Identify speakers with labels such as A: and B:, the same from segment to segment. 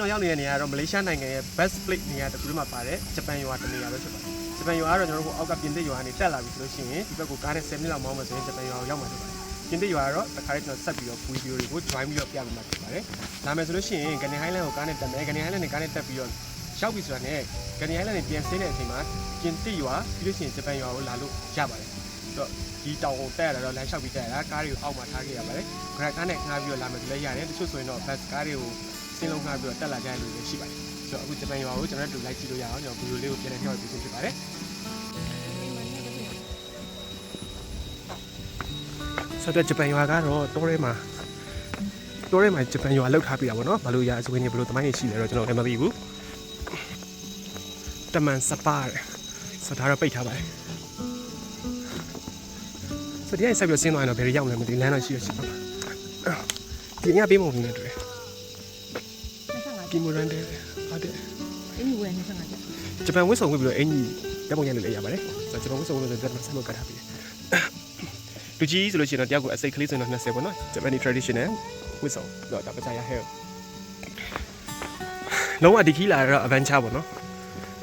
A: ကျွန်တော်ရောက်နေတဲ့နေရာကတော့မလေးရှားနိုင်ငံရဲ့ best place နေရာတစ်ခုထဲမှာပါတယ်ဂျပန်ရွာတစ်နေရာပဲဖြစ်ပါတယ်ဂျပန်ရွာကတော့ကျွန်တော်တို့အောက်ကပြင်သစ်ရွာကနေတက်လာပြီဆိုလို့ရှိရင်ဒီဘက်ကိုကားနဲ့10မိနစ်လောက်မောင်းမှဆိုရင်ဂျပန်ရွာကိုရောက်မှာဖြစ်ပါတယ်ပြင်သစ်ရွာကတော့တခါလေးကျွန်တော်ဆက်ပြီးတော့ video တွေကို join ပြီးတော့ပြပေးမှာဖြစ်ပါတယ်ဒါမယ်ဆိုလို့ရှိရင်ကနေ highland ကိုကားနဲ့တက်မယ်ကနေ highland နဲ့ကားနဲ့တက်ပြီးတော့ရောက်ပြီဆိုတာနဲ့ကနေ highland နဲ့ပြန်ဆင်းတဲ့အချိန်မှာပြင်သစ်ရွာပြီးလို့ရှိရင်ဂျပန်ရွာကိုလာလို့ရပါတယ်ဆိုတော့ဒီတောင်ကိုတက်ရတာတော့လမ်းလျှောက်ပြီးတက်ရတာကားတွေကိုအောက်မှာထားခဲ့ရပါတယ် grab ကားနဲ့ငှားပြီးတော့လာမယ်ဆိုလည်းရတယ်တချို့ဆိုရင်တော့ bus ကားတွေကို စင်းလုံးငှားပြီးတော့တက်လာကြတဲ့လူတွေရှိပါတယ်ဆိုတော့အခုဂျပန်ရွာကိုကျွန်တော်တို့လိုက်ကြည့်လို့ရအောင်ကျွန်တော်ဗီဒီယိုလေးကိုပြန်လည်ပြောပြပေးဖြစ်ပါတယ်ဆိုတော့ဂျပန်ရွာကတော့တောထဲမှာတောထဲမှာဂျပန်ရွာလောက်ထားပြီးတာပေါ့နော်ဘာလို့ရာအစဝင်းကြီးဘလို့တမိုင်းကြီးရှိလဲတော့ကျွန်တော်လည်းမသိဘူးတမန်စပါးဆိုတော့ဒါတော့ပိတ်ထားပါတယ်ဆိုတော့ဒီကဆက်ပြီးဆင်းသွားရင်တော့ဘယ်ရောက်လဲမသိဘူးလမ်းတော့ရှိရရှိပါမှာဒီညပေးမုံနေတယ် ကီမိုရန်တဲ့ဟုတ်တယ်
B: အင်းကြီးဝယ်နေစမ်းကြ
A: ဂျပန်ဝတ်စုံဝတ်ပြီးတော့အင်ကြီးတက်ပုံရိုက်လို့လည်းရပါတယ်ဆိုတော့ဂျပန်ဝတ်စုံဝတ်လို့တက်မှာဆက်လို့ကတ်ထားပြီးတယ်လူကြီးဆိုလို့ရှိရင်တော့တယောက်ကိုအစိတ်ကလေးဆိုရင်တော့20ပေါ့နော်ဂျပန် traditional ဝတ်စုံတော့ဒါပစာရဟဲလုံးဝဒီခီလာတော့ adventure ပေါ့နော်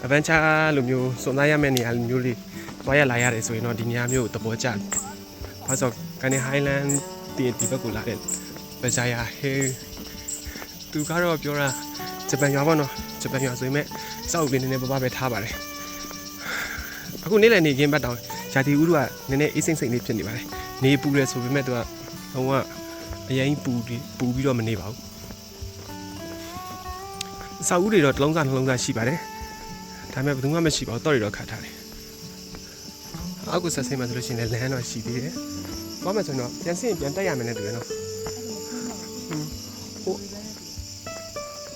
A: adventure လိုမျိုးစုံသားရမယ့်နေရာလိုမျိုးလေးသွားရလာရတယ်ဆိုရင်တော့ဒီနေရာမျိုးကိုသဘောကျတယ်ဘာလို့ကနေ highland တည်ဒီဘက်ကိုလာတဲ့ပစာရဟဲသူကတော့ပြောတာ ဂျပန်ရွာပေါ့နော်ဂျပန်ရွာဆိုရင်မဲ့စောက်ပင်နေနေပပပဲထားပါတယ်အခုနေ့လည်းနေခင်းဘက်တောင်ရာသီဥတုကနည်းနည်းအေးစိမ့်စိမ့်လေးဖြစ်နေပါတယ်နေပူတယ်ဆိုပေမဲ့သူကလုံးဝအရင်ပူပြီးပူပြီးတော့မနေပါဘူးစောက်ဦးတွေတော့တစ်လုံးစားနှလုံးသားရှိပါတယ်ဒါပေမဲ့ဘယ်သူမှမရှိပါဘူးတော့တွေတော့ခတ်ထားတယ်အောက်ကဆက်စိမ့်မှဆိုလို့ရှိရင်လည်းလမ်းတော့ရှိသေးတယ်သွားမယ်ဆိုရင်တော့ပြန်ဆင်းပြန်တက်ရမယ်နဲ့တူတယ်နော်ဟို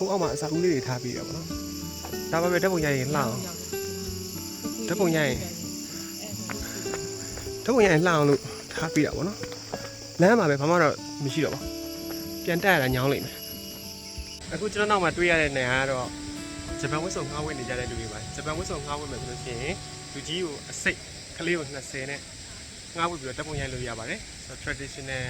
A: ဟိုအောက်မှာအစာဦးလေးတွေထားပြီးရပါတော့ဒါပေမဲ့ဓာတ်ပုံရိုက်ရင်လှအောင်ဓာတ်ပုံရိုက်ရင်ဓာတ်ပုံရိုက်ရင်လှအောင်လို့ထားပြီးတာပေါ့နော်လမ်းမှာပဲဘာမှတော့မရှိတော့ပါဘူးပြန်တက်ရတာညောင်းလိမ့်မယ်အခုကျွန်တော်နောက်မှာတွေ့ရတဲ့နေရာကတော့ဂျပန်ဝတ်စုံငှားဝတ်နေကြတဲ့လူတွေပါဂျပန်ဝတ်စုံငှားဝတ်မယ်ဆိုလို့ရှိရင်လူကြီးကိုအစိတ်ကလေးကို20နဲ့ငှားဝတ်ပြီးတော့ဓာတ်ပုံရိုက်လို့ရပါတယ်ဆိုတော့ traditional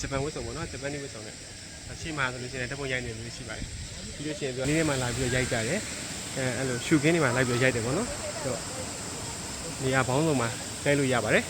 A: ဂျပန်ဝတ်စုံပေါ့နော်ဂျပန်နေဝတ်စုံနဲ့အ ရှိမှဆိုလို့ရှိရင်ဓာတ်ပုံရိုက်နေလို့ရှိပါတယ်ပြီးလို့ရှိရင်သူကလေးထဲမှာလာပြီးတော့ရိုက်ကြတယ်အဲအဲ့လိုရှူကင်းတွေမှာလိုက်ပြီးတော့ရိုက်တယ်ပေါ့နော်ဆိုတော့နေရာပေါင်းစုံမှာရိုက်လို့ရပါတယ်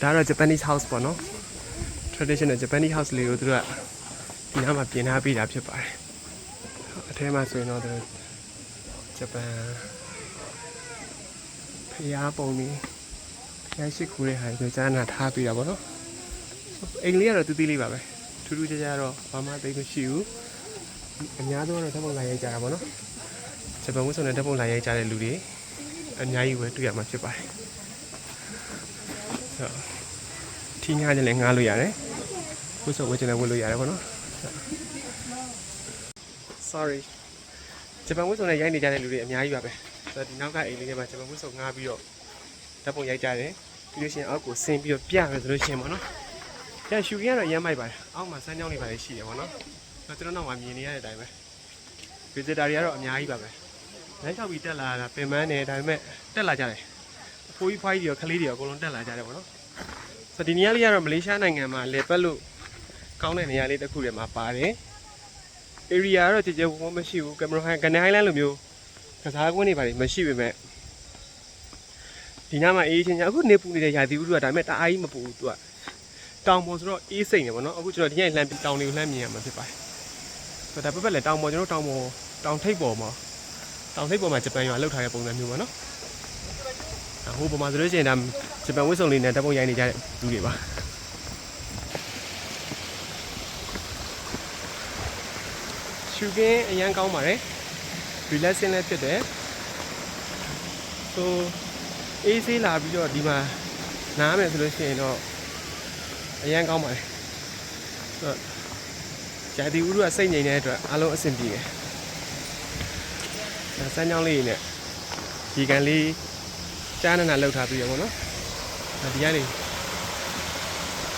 A: ဒါကတော့ Japanese house ပေါ့နော် traditional Japanese house လေးကိုသူတို့ကဒီနားမှာပြင်ထားပေးတာဖြစ်ပါတယ်အထဲမှာဆိုရင်တော့သူတို့ဂျပန်ဖျားပုံကြီးဖျားရှိခိုးတဲ့ဟာကိုကြားနာထားပေးတာပေါ့နော်အိမ်လေးကတော့တူးတူးလေးပါပဲထူးထူးခြားခြားတော့ဘာမှသိမ်းမရှိဘူးအများဆုံးကတော့ဓာတ်ပုံလာရိုက်ကြတာပေါ့နော်ဂျပန်ဝတ်စုံနဲ့ဓာတ်ပုံလာရိုက်ကြတဲ့လူတွေ အများကြီးပဲတွေ့ရမှာဖြစ်ပါတယ်ဆိုတော့ထင်းငှားခြင်းလည်းငှားလို့ရတယ်ဝတ်စုံဝတ်ခြင်းလည်းဝတ်လို့ရတယ်ပေါ့နော် sorry ဂျပန်ဝတ်စုံနဲ့ရိုက်နေကြတဲ့လူတွေအများကြီးပါပဲဆိုတော့ဒီနောက်ကအိမ်လေးထဲမှာဂျပန်ဝတ်စုံငှားပြီးတော့ဓာတ်ပုံရိုက်ကြတယ်ပြီးလို့ရှိရင်အောက်ကိုဆင်းပြီးတော့ပြမယ်ဆိုလို့ရှိရင်ပေါ့နော်ကျန်ရှူကင်းကတော့ရမ်းမိုက်ပါတယ်အောက်မှာစမ်းကြောင်းလေးပါလေရှိတယ်ပေါ့နော်ဆိုတော့ကျွန်တော်နောက်မှာမြင်နေရတဲ့အတိုင်းပဲ visitor တွေကတော့အများကြီးပါပဲ လမ်းလျှောက်ပြီးတက်လာတာပင်ပန်းနေဒါပေမဲ့တက်လာကြတယ်အဖိုးကြီးဖွားကြီးတွေရောခလေးတွေရောအကုန်လုံးတက်လာကြတယ်ပေါ့နော်ဆိုတော့ဒီနေရာလေးကတော့မလေးရှားနိုင်ငံမှာလေပတ်လို့ကောင်းတဲ့နေရာလေးတစ်ခုတည်းမှာပါတယ် area ကတော့ကြည်ကြဲဝန်းမရှိဘူးကင်မရာဟန်ကနေဟိုင်းလန်းလိုမျိုးကစားကွင်းတွေပါလေမရှိပေမဲ့ဒီနားမှာအေးချင်းချင်းအခုနေပူနေတဲ့ရာသီဥတုကဒါပေမဲ့တအားကြီးမပူဘူးသူကတောင်ပေါ်ဆိုတော့အေးစိမ့်နေပေါ့နော်အခုကျွန်တော်ဒီညလှမ်းပြီးတောင်တွေကိုလှမ်းမြင်ရမှာဖြစ်ပါတယ်ဆိုတော့ဒါပတ်ပတ်လေတောင်ပေါ်ကျွန်တော်တောင်ပေါ်တောင်ထိပ်ပေါ်မှာ တောင်ထိပ်ပေါ်မှာဂျပန်ရွာလောက်ထားတဲ့ပုံစံမျိုးပေါ့နော်ဟိုပုံမှာဆိုလို့ရှိရင်ဒါဂျပန်ဝစ်စုံလေးနဲ့တပ်ပုံရိုက်နေကြတဲ့လူတွေပါရှူကင်းအရန်ကောင်းပါတယ် relaxing လည်းဖြစ်တယ်ဆိုအေးဆေးလာပြီးတော့ဒီမှာနားမယ်ဆိုလို့ရှိရင်တော့အရန်ကောင်းပါတယ်ဆိုတော့ဂျာတီဥရုကစိတ်ငြိမ်တဲ့အတွက်အားလုံးအဆင်ပြေတယ်ဒါ စမ်းကြောင်းလေးနဲ့ဒီကန်လေးကြားနာနာလောက်ထားပြီးရပါတော့နော်ဒီကနေ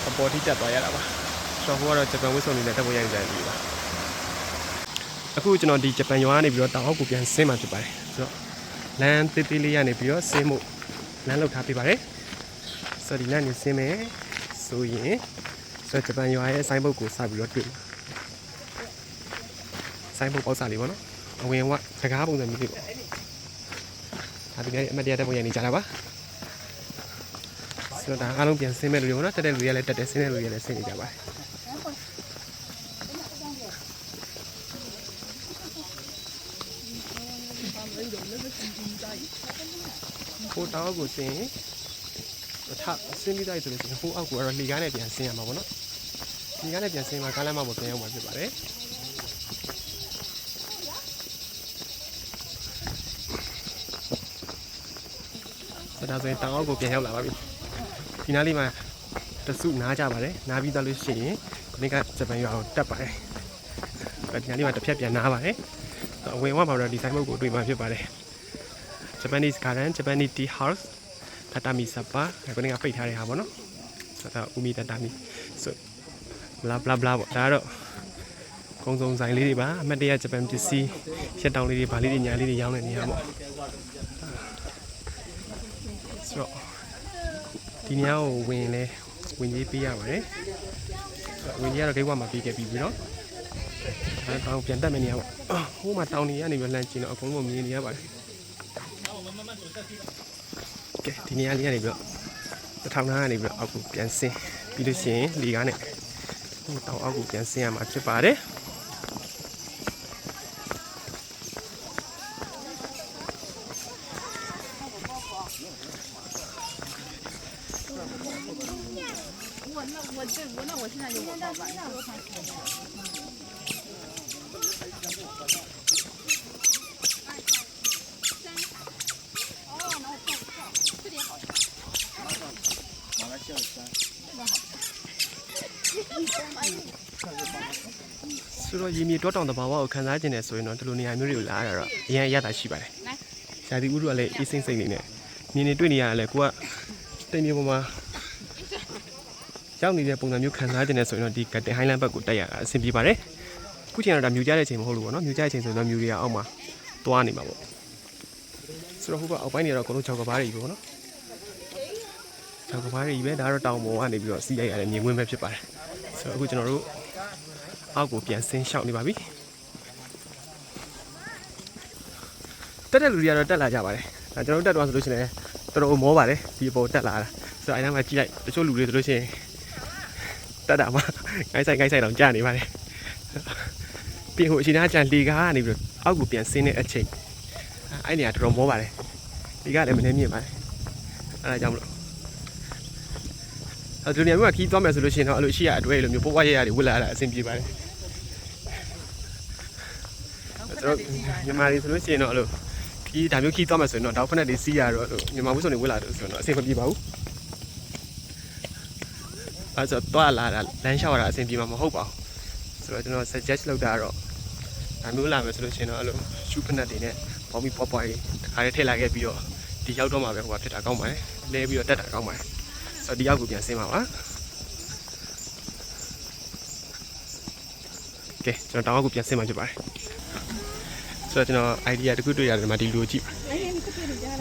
A: အပေါ်ထိတက်သွားရတာပါဆိုတော့ဟိုကတော့ဂျပန်ဝစ်စုံနေနဲ့တက်ဖို့ရရင်ကြပြီပါအခုကျွန်တော်ဒီဂျပန်ရွာကနေပြီးတော့တောင်အောက်ကိုပြန်ဆင်းมาဖြစ်ပါတယ်ဆိုတော့လမ်းသေးသေးလေးရနေပြီးတော့ဆင်းမှုလမ်းလောက်ထားပေးပါတယ်ဆိုတော့ဒီလမ်းနေဆင်းမယ်ဆိုရင်ဆိုတော့ဂျပန်ရွာရဲ့ဆိုင်းဘုတ်ကိုစပြီးတော့တွေ့ဆိုင်းဘုတ်ပေါက်စားလေးပေါ့နော် အဝင်ကစကားပုံစံမျိုးလေးပေါ့ဒါဒီကအမတ်တရားတက်ဖို့ရနေကြတာပါဆိုတော့ဒါအားလုံးပြန်ဆင်းမဲ့လူတွေပေါ့နော်တက်တဲ့လူတွေကလည်းတက်တယ်ဆင်းတဲ့လူတွေကလည်းဆင်းနေကြပါတယ်ဟိုတောက်ကိုဆင်းရင်အထဆင်းပြီးသားဆိုလို့ရှိရင်ဟိုအောက်ကိုကတော့လေကားနဲ့ပြန်ဆင်းရမှာပေါ့နော်လေကားနဲ့ပြန်ဆင်းမှာကားလမ်းမပေါ်ပြန်ရောက်မှာဖြစ်ပါတယ် ဒါဆိုရင်တောင်အောက်ကိုပြန်ရောက်လာပါပြီဒီနားလေးမှာတစုနားကြပါတယ်နားပြီးသားလို့ရှိရင်ဒီနေ့ကဂျပန်ရွာကိုတက်ပါတယ်ဒီနားလေးမှာတစ်ဖြတ်ပြန်နားပါတယ်အဝင်ဝမှာတော့ဒီဆိုင်ဘုတ်ကိုတွေ့မှာဖြစ်ပါတယ် Japanese garden Japanese tea house တတမီစပါခုနကပိတ်ထားတဲ့ဟာပေါ့နော်ဆိုတော့ဦးမီတတမီဆို bla bla bla ပေါ့ဒါကတော့ကုံစုံဆိုင်လေးတွေပါအမတ်တရဂျပန်ပစ္စည်းရက်တောင်လေးတွေဗာလေးတွေညာလေးတွေရောင်းတဲ့နေရာပေါ့ ဆိုတော့ဒီနေရာကိုဝင်လဲဝင်ကြီးပေးရပါတယ်ဝင်ကြီးကတော့ဂိတ်ဝမှာပြီးခဲ့ပြီးပြီနော်အဲတော့ပြန်တက်မယ့်နေရာပေါ့ဟိုမှာတောင်နေရနေပြီးလမ်းကျင်တော့အကုန်လုံးမြင်နေရပါတယ်ကဲဒီနေရာလေးကနေပြီးတော့တစ်ထောင်နားကနေပြီးတော့အောက်ကိုပြန်ဆင်းပြီးလို့ရှိရင်ဒီကားနဲ့ဟိုတောင်အောက်ကိုပြန်ဆင်းရမှာဖြစ်ပါတယ် ဆိုတော့ရေမြေတောတောင်တဘာဝကိုခန်းစားခြင်းနဲ့ဆိုရင်တော့ဒီလိုနေရာမျိုးတွေကိုလာရတာတော့အရင်အရသာရှိပါတယ်။ဇာတိဥရုကလည်းအေးစိမ့်စိမ့်နေနဲ့မြင်နေတွေ့နေရတယ်ကိုကတိမ်မြေပေါ်မှာ ရောက်နေတဲ့ပုံစံမျိုးခန်းစားခြင်းနဲ့ဆိုရင်တော့ဒီကတင်ဟိုင်းလန်ဘက်ကိုတက်ရတာအဆင်ပြေပါတယ်။ခုချိန်ကတော့ဒါမြူကြတဲ့အချိန်မဟုတ်လို့ပေါ့နော်မြူကြတဲ့အချိန်ဆိုတော့မြူတွေကအောက်မှာသွားနေမှာပေါ့။ဆိုတော့ဟိုကအောက်ပိုင်းနေတော့အကုန်လုံးခြောက်ကဘားတွေပဲပေါ့နော်။ခြောက်ကဘားတွေပဲဒါကတော့တောင်ပေါ်ကနေပြီးတော့စီးရိုက်ရတဲ့မြင်ကွင်းပဲဖြစ်ပါတယ်။ဆိုတော့အခုကျွန်တော်တို့အောက်ကိုပြန်ဆင်းလျှောက်နေပါပြီတက်တဲ့လူတွေကတော့တက်လာကြပါတယ်ဒါကျွန်တော်တို့တက်သွားဆိုလို့ရှိရင်တော်တော်မောပါတယ်ဒီအပေါ်တက်လာတာဆိုတော့အဲ့ဒါမှကြည့်လိုက်တချို့လူတွေဆိုလို့ရှိရင် တက်တာမှငိုင်းဆိုင်ငိုင်းဆိုင်တော့ကြာနေပါတယ်ပြင်ဟိုအချိန်သားကြံလေကားကနေပြီးတော့အောက်ကိုပြန်ဆင်းတဲ့အချိန်အဲ့နေရာတော်တော်မောပါတယ်လေကားလည်းမနေမြင်ပါတယ်အဲ့ဒါကြောင့်မလို့အဲ့ဒီနေရာမှာခီးသွားမယ်ဆိုလို့ရှိရင်တော့အဲ့လိုရှိရအတွဲလိုမျိုးပိုးဝါရရတွေဝစ်လာတာအဆင်ပြေပါတယ်ကျွန်တော်မြန်မာတွေဆိုလို့ရှိရင်တော့အဲ့လိုခီးဒါမျိုးခီးသွားမယ်ဆိုရင်တော့တောက်ဖက်နဲ့တွေစီးရတော့အဲ့လိုမြန်မာဘူးစုံတွေဝစ်လာတယ်ဆိုရင်တော့အဆင်မပြေပါဘူး အဲ့ဆိုတော့လာတာလမ်းလျှောက်ရတာအဆင်ပြေမှာမဟုတ်ပါဘူးဆိုတော့ကျွန်တော် suggest လုပ်တာကတော့ဒါမျိုးလာမယ်ဆိုလို့ရှိရင်တော့အဲ့လိုရှူဖက်နဲ့တွေနဲ့ပေါင်းပြီးပေါ့ပွားရေးတခါလေးထည့်လာခဲ့ပြီးတော့ဒီရောက်တော့မှပဲဟိုကဖြစ်တာကောင်းပါတယ်လဲပြီးတော့တက်တာကောင်းပါတယ်ဆိုတော့ဒီရောက်ကိုပြန်ဆင်းပါပါကဲကျွန်တော်တောင်းအောက်ကိုပြန်ဆင်းမှဖြစ်ပါတယ်ဆိုတော့ကျွန်တော် idea တခုတွေ့ရတယ်ဒီမှာဒီလိုကြည့်ပါ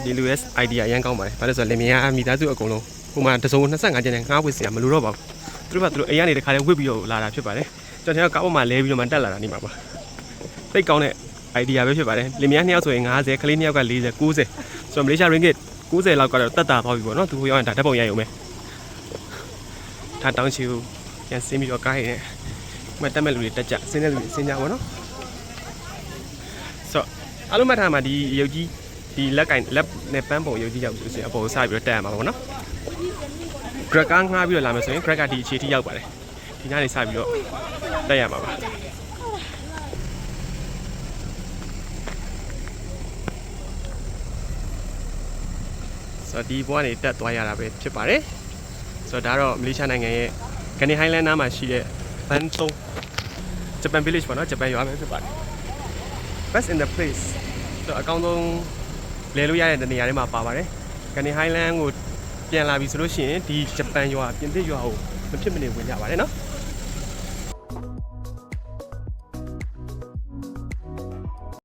A: ဒီလို S idea အရင်ကောင်းပါတယ်ဘာလို့လဲဆိုတော့လင်မယားမိသားစုအကုန်လုံး ဟိုမှာတစုံ25ကျန်တဲ့ငှားဝစ်စရာမလိုတော့ပါဘူးသူတို့ကသူတို့အိမ်ကနေတခါလေးဝစ်ပြီးတော့လာတာဖြစ်ပါတယ်ကျွန်တော်ကကားပေါ်မှာလဲပြီးတော့မှတက်လာတာနေမှာပါသိကောင်းတဲ့ idea ပဲဖြစ်ပါတယ်လင်မယားနှစ်ယောက်ဆိုရင်50ကလေးနှစ်ယောက်က40 90ဆိုတော့မလေးရှား ringgit 90လောက်ကတော့တက်တာသွားပြီပေါ့နော်သူဟိုရောက်ရင်ဒါဓာတ်ပုံရိုက်ရုံပဲဒါတောင်းချီကိုပြန်ဆင်းပြီးတော့ကားရည်နဲ့မတက်မဲ့လူတွေတက်ကြဆင်းတဲ့လူတွေဆင်းကြပါတော့ဆိုတော့အားလုံးမှတ်ထားမှာဒီရုပ်ကြီးဒီလက်ကင်လက်နဲ့ပန်းပုံရုပ်ကြီးရောက်ဆိုရင်အပေါ်ကိုစပြီးတော့တက်ရမှာပေါ့နော် grab ကားငှားပြီးတော့လာမယ်ဆိုရင် grab ကဒီအခြေထိရောက်ပါတယ်ဒီညနေစပြီးတော့တက်ရမှာပါဆိုတော့ဒီဘွားကနေတက်သွားရတာပဲဖြစ်ပါတယ်ဆိုတော့ဒါတော့မလေးရှားနိုင်ငံရဲ့ကနေဟိုင်းလန်းနားမှာရှိတဲ့ဘန်တုံဂျပန် village ပေါ့နော်ဂျပန်ရွာပဲဖြစ်ပါတယ် best in the place ဆိုတော့အကောင်းဆုံးလဲလို့ရတဲ့နေရာတွေမှာပါပါတယ်ကနေဟိုင်းလန်းကို ပြန်လာပြီဆိုလို့ရှိရင်ဒီဂျပန်ရွာပြင်သစ်ရွာကိုမဖြစ်မနေဝင်ကြပါတယ်နော်